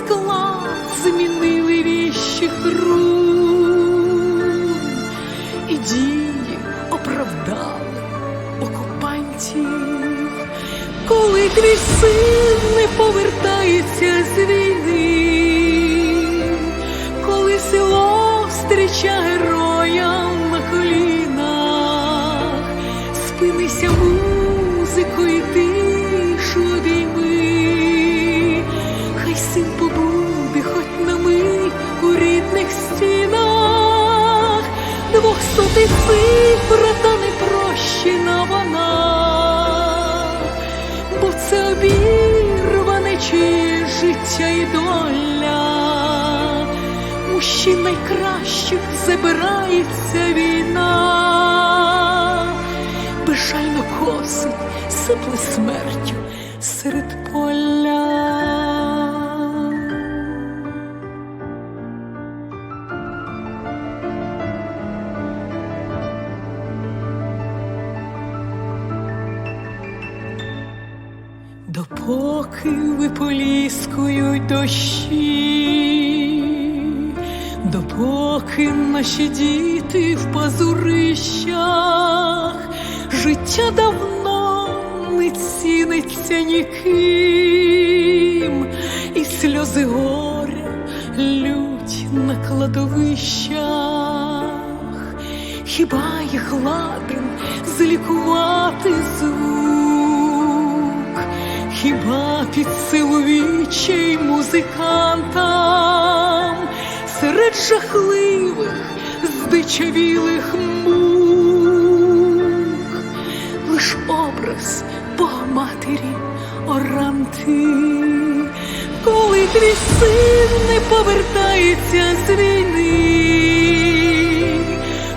які замінили віщих рун і дії оправдали окупантів, коли твій син не повертається з війни коли село зустріча мужчин найкращих забирається війна, безжально косить, сипле смертю серед поля. Допоки виполіскують дощі, допоки наші діти в пазурищах, життя давно не ціниться ніким, і сльози горя лють на кладовищах, хіба їх ладен злікувати звук, хіба під силу вічей музикантам серед жахливих, здичавілих мук, лиш образ Богоматері оранти, коли твій син не повертається з війни,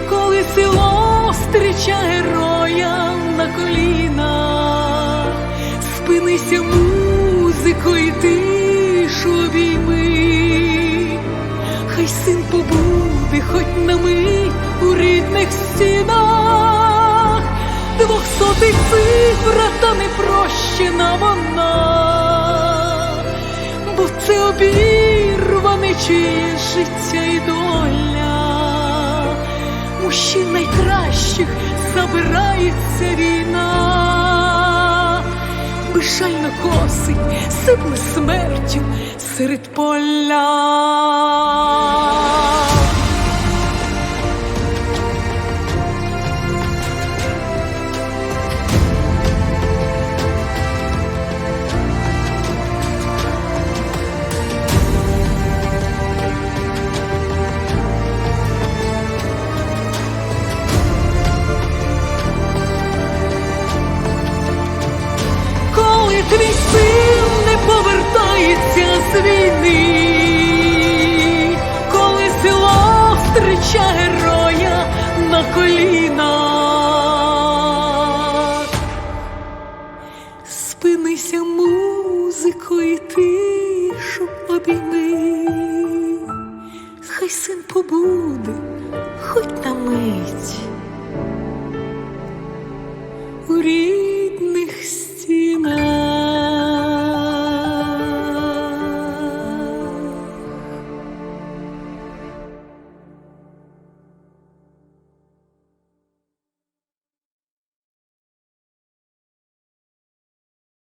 коли село зустріча героя на колінах, спинися музико і тишу обійми, хай син побуде хоч на мить у рідних стінах, двохсотий цифра та непрощена вона, бо це обірване чиє життя і доля, мужчин найкращих забирається війна, безжально косить, сипле смертю серед поля. твій син не повертається з війни, коли село зустріча героя на колінах. спинися музико музикою тишу обійми, хай син побуде, хоть на мить.